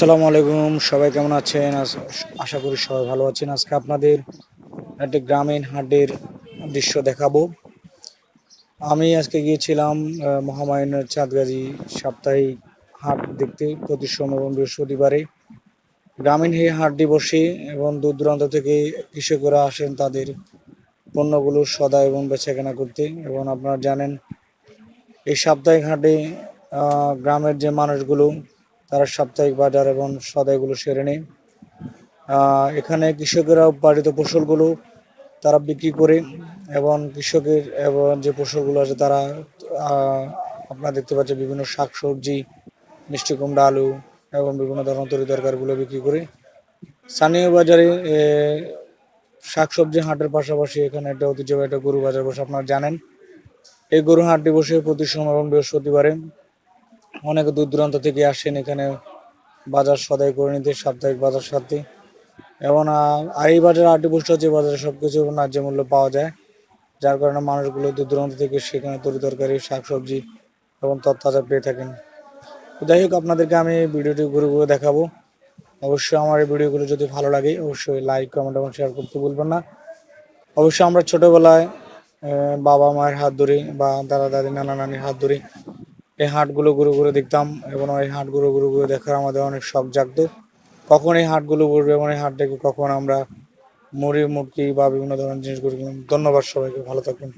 আসসালামু আলাইকুম, সবাই কেমন আছেন? আশা করি সবাই ভালো আছেন। আজকে আপনাদের একটি গ্রামীণ হাটের দৃশ্য দেখাবো। আমি আজকে গিয়েছিলাম মহামায়নের চাঁদগাজি সাপ্তাহিক হাট দেখতে প্রতি সোম এবং বৃহস্পতিবারে। গ্রামীণ এই হাটটি বসে এবং দূর দূরান্ত থেকে কৃষকরা আসেন তাদের পণ্যগুলো সদা এবং বেচাকেনা করতে। এবং আপনারা জানেন, এই সাপ্তাহিক হাটে গ্রামের যে মানুষগুলো তারা সাপ্তাহিক বাজার এবং সদাইগুলো সেরে নেয়। এখানে কৃষকেরা উৎপাদিত ফসলগুলো তারা বিক্রি করে এবং কৃষকের এবং যে ফসলগুলো আছে তারা আপনারা দেখতে পাচ্ছেন বিভিন্ন শাক সবজি মিষ্টি কুমড়া, আলু এবং বিভিন্ন ধরনের তরি তরকারিগুলো বিক্রি করে। স্থানীয় বাজারে শাকসবজি হাটের পাশাপাশি এখানে একটা ঐতিহ্যবাহী একটা গরু বাজার বসে, আপনারা জানেন। এই গরু হাটটি বসে প্রতি সোমবার এবং বৃহস্পতিবারে অনেক দূর দূরান্ত থেকে আসেন এখানে বাজার সদাই করে নিতে, সাপ্তাহিক বাজার সাথে। এবং আর এই বাজার আটটি বছর যে বাজারে সবকিছু ন্যায্য মূল্য পাওয়া যায়। যার কারণে মানুষগুলো দূর দূরান্ত থেকে সেখানে তরি তরকারি, শাকসবজি এবং তরতাজা পেয়ে থাকেন। যাই হোক, আপনাদেরকে আমি ভিডিওটি ঘুরে ঘুরে দেখাবো। অবশ্যই আমার এই ভিডিওগুলো যদি ভালো লাগে, অবশ্যই লাইক কমেন্ট এবং শেয়ার করতে ভুলবেন না। অবশ্যই আমরা ছোটোবেলায় বাবা মায়ের হাত ধরে বা দাদা দাদি নানা নানির হাত ধরে এই হাটগুলো ঘুরে ঘুরে দেখতাম এবং এই হাটগুলো ঘুরে ঘুরে দেখার আমাদের অনেক শখ জাগত। কখন এই হাটগুলো ঘুরবে এবং এই হাট দেখে কখন আমরা মুড়ি মুরকি বা বিভিন্ন ধরনের জিনিসগুলো ধন্যবাদ সবাইকে, ভালো থাকবেন।